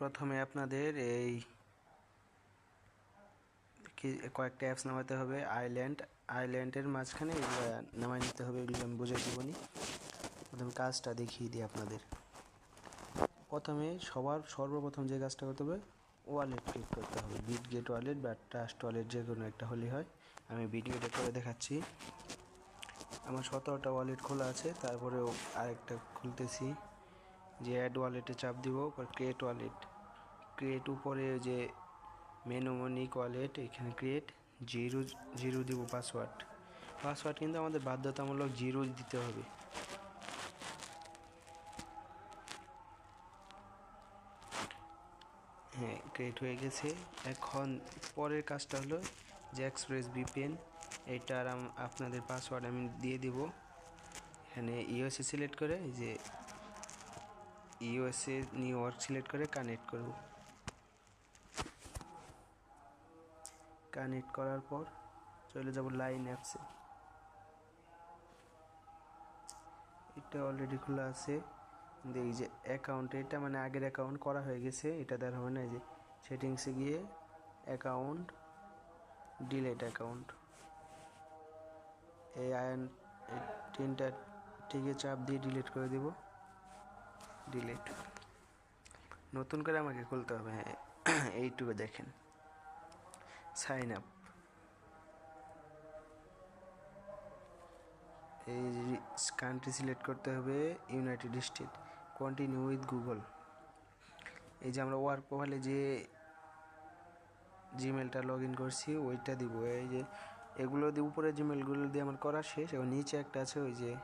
প্রথমে আপনাদের এই কয়েকটা অ্যাপস নামাতে হবে আইল্যান্ড আইল্যান্ডের মাঝখানে এগুলো নামাই নিতে হবে, এগুলো আমি বুঝাই দেবনি প্রথমে কাজটা দেখিয়ে দিই আপনাদের। প্রথমে সবার সর্বপ্রথম যে কাজটা করতে হবে ওয়ালেট ক্লিক করতে হবে। বিট গেট ওয়ালেট বা ট্রাস্ট ওয়ালেট যে কোনো একটা হলেই হয়। আমি বিট গেটে করে দেখাচ্ছি। আমার সতেরোটা ওয়ালেট খোলা আছে, তারপরেও আরেকটা খুলতেছি। যে অ্যাড ওয়ালেটে চাপ দিব ক্রিয়েট ওয়ালেট ক্রিয়েট উপরে যে মেনুমনিক ওয়ালেট এখানে ক্রিয়েট জিরো জিরো দিব পাসওয়ার্ড পাসওয়ার্ড কিন্তু আমাদের বাধ্যতামূলক জিরো দিতে হবে। হ্যাঁ ক্রিয়েট হয়ে গেছে। এখন পরের কাজটা হলো যে এক্সপ্রেস ভিপিএন এটার আপনাদের পাসওয়ার্ড আমি দিয়ে দিব। এখানে ইউএসএ সিলেক্ট করে যে ইউএসএ নিউ ইয়র্ক সিলেক্ট করে কানেক্ট করব। কানেক্ট করার পর চলে যাব লাইন অ্যাপসে এটা অলরেডি খোলা আছে। এই যে অ্যাকাউন্ট এটা মানে আগের অ্যাকাউন্ট করা হয়ে গেছে। এটা দেওয়া হবে না যে সেটিংসে গিয়ে অ্যাকাউন্ট ডিলেট অ্যাকাউন্ট এই আয়ন তিনটা টিকে চাপ দিয়ে ডিলিট করে দিব। ডিলিট নতুন করে আমাকে খুলতে হবে হ্যাঁ। এইটুকু দেখেন। সাইন আপ এই কান্ট্রি সিলেক্ট করতে হবে United State continue with Google এই যে আমরা ওয়ার্ক প্রোফাইলে যে জিমেলটা লগ ইন করছি, ওইটা দিব। এই যে এগুলো দিয়ে উপরে জিমেলগুলো দিয়ে আমার করা শেষ। এবং নিচে একটা আছে ওই যে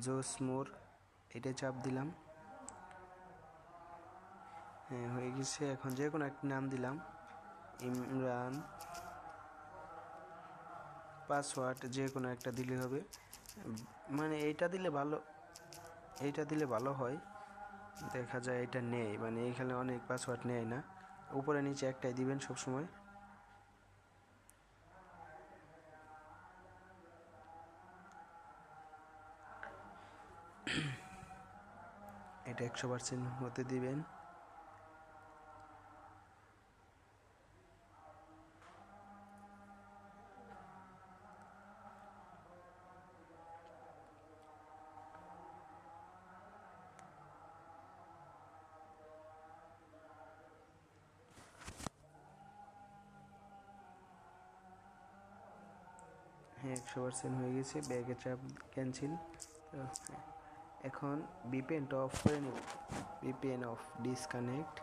জোস মোর এটা চাপ দিলাম। হ্যাঁ হয়ে গেছে। এখন যে কোনো একটা নাম দিলাম। ইমরান, পাসওয়ার্ড যে কোনো একটা দিলে হবে। মানে এইটা দিলে ভালো, এইটা দিলে ভালো হয়। দেখা যায় এটা নেই মানে এখানে অনেক পাসওয়ার্ড নেয় না। উপরে নিচে একটাই দিবেন সব সময় এটা একশো পার্সেন্ট হতে দিবেন। হ্যাঁ একশো পার্সেন্ট হয়ে গেছে ব্যাগে চাপ ক্যান্সেল এখন বিপিএনটা অফ করে নেব। বিপিএন অফ ডিসকানেক্ট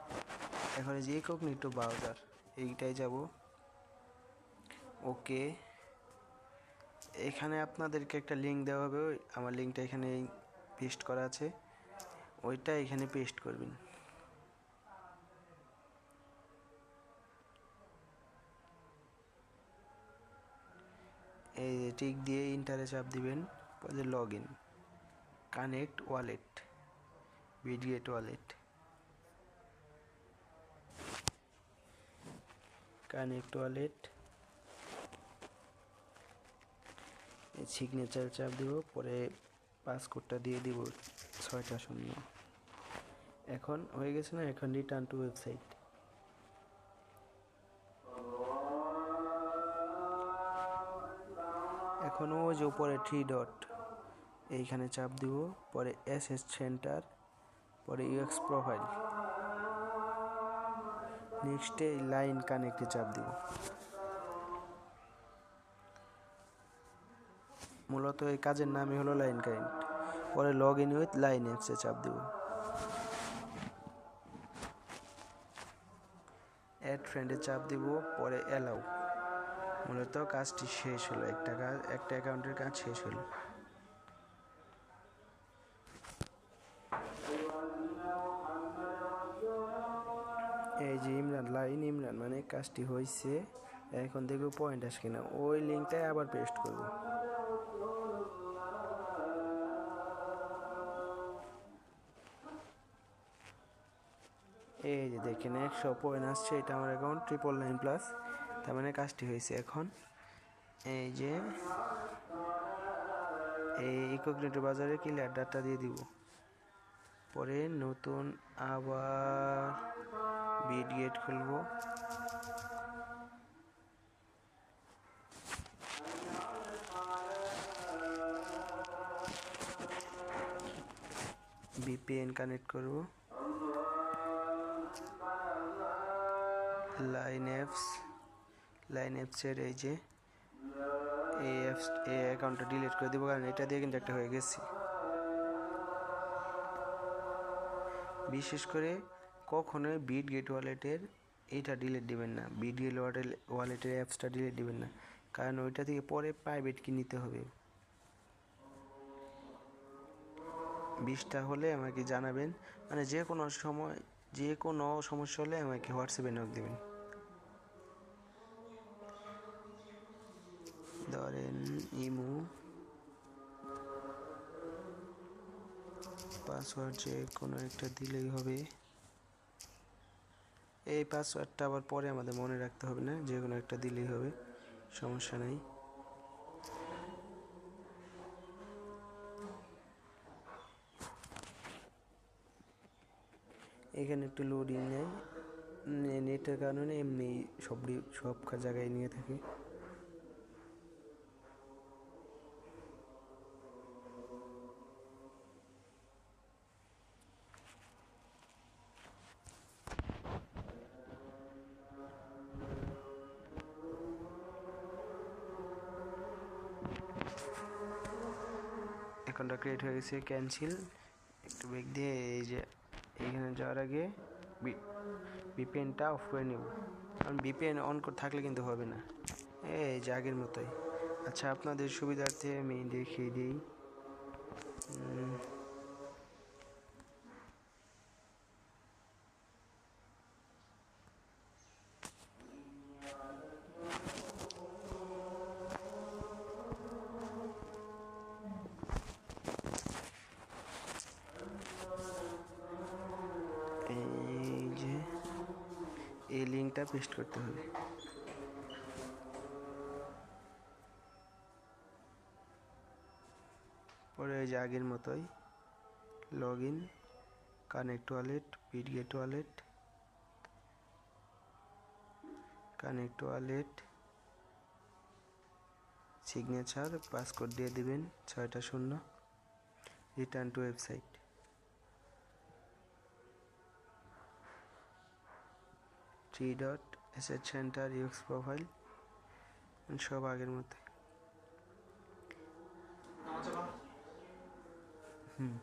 এখন যে ইকোগনিটো ব্রাউজার এইটাই যাব। ওকে এখানে আপনাদেরকে একটা লিঙ্ক দেওয়া হবে আমার লিঙ্কটা এখানে পেস্ট করা আছে। ওইটা এখানে পেস্ট করবেন। এই টিক দিয়ে ইন্টারে চাপ দিবেন log in connect wallet Bitget wallet connect wallet signature চাপ দিব, পরে পাসকোডটা দিয়ে দিব, ছয়টা শূন্য। এখন হয়ে গেছে না, এখন রিটার্ন টু ওয়েবসাইট এখন ওই যে উপরে থ্রি ডট এইখানে চাপ দিব, পরে এস এস সেন্টার পরে ইউএক্স প্রোফাইল নেক্সটে লাইন কানেক্টে চাপ দিব। মূলত এই কাজের নামই হলো লাইন কানেক্ট পরে লগ ইন উইথ লাইন অ্যাপসে চাপ দিব। অ্যাড ফ্রেন্ডে চাপ দিব, পরে অ্যালাউ মূলত কাজটি শেষ হলো। একটা কাজ, একটা অ্যাকাউন্টের কাজ শেষ হলো। এই যে ইমরান, লাইন ইমরান মানে কাজটি হয়েছে এখন দেখব পয়েন্ট আসে কিনা। ওই লিঙ্কটাই আবার পেস্ট করব। এই যে দেখেন, একশো পয়েন্ট আসছে। এটা আমার অ্যাকাউন্ট ট্রিপল নাইন প্লাস তার মানে কাজটি হয়েছে এখন। এই যে, এই ইকোগ্রেটিভ বাজারে ক্লিয়ার ডাটা দিয়ে দিব। পরে নতুন আবার বিট গেট খুলবো। ভিপিএন কানেক্ট করব। লাইন অ্যাপস লাইন অ্যাপসের এই যে এই অ্যাপস এই অ্যাকাউন্টটা ডিলিট করে দেবো, কারণ এটা দিয়ে কিন্তু একটা হয়ে গেছি। বিশেষ করে কখনোই বিট গেট ওয়ালেটের এইটা ডিলিট দিবেন না। বিট গেট ওয়ালেট ওয়ালেটের অ্যাপসটা ডিলিট দিবেন না। কারণ ওইটা থেকে পরে প্রাইভেট কি নিতে হবে? বিশটা হলে আমাকে জানাবেন। মানে যে কোনো সময় যে কোনো সমস্যা হলে আমাকে হোয়াটসঅ্যাপে নক দেবেন। ধরেন ইমো। পাসওয়ার্ড যে কোনো একটা দিলেই হবে। এই পাসওয়ার্ডটা আবার পরে আমাদের মনে রাখতে হবে না, যে কোনো একটা দিলেই হবে, সমস্যা নেই। এখানে একটু লোডিং নেয়। নেটের কারণে এমনি সব সব জায়গায় নিয়ে থাকে। অ্যাকাউন্টটা ক্রিয়েট হয়ে গেছে ক্যান্সেল একটু বেগ দিয়ে এই যে এইখানে যাওয়ার আগে বিপিএনটা অফ করে নেব। কারণ বিপিএন অন করে, থাকলে কিন্তু হবে না। এই যে আগের মতোই। আচ্ছা আপনাদের সুবিধার্থে আমি দেখিয়ে দিই। এই লিঙ্কটা পেস্ট করতে হবে। পরে ওই যে আগের মতোই log in connect wallet Bitget wallet connect wallet signature passcode দিয়ে দিবেন, ছয়টা শূন্য return to website three dot asset center UX profile সব আগের মতো হুম।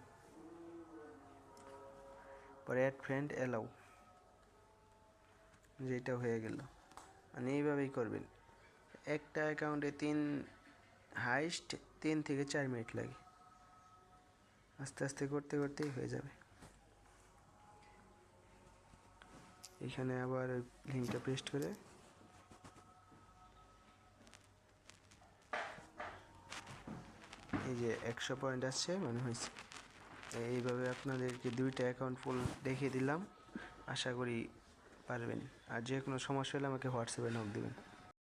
পরে অ্যাড ফ্রেন্ড অ্যালাউ যেটা হয়ে গেল। মানে এইভাবেই করবেন। একটা অ্যাকাউন্টে তিন হাইস্ট তিন থেকে চার মিনিট লাগে। আস্তে আস্তে করতে করতেই হয়ে যাবে। এখানে আবার লিঙ্কটা পেস্ট করে এই যে একশো পয়েন্ট আসছে মানে হয়েছে। এইভাবে আপনাদেরকে দুইটা অ্যাকাউন্ট ফুল দেখিয়ে দিলাম। আশা করি পারবেন। আর যে কোনো সমস্যা হলে আমাকে হোয়াটসঅ্যাপে নক দেবেন।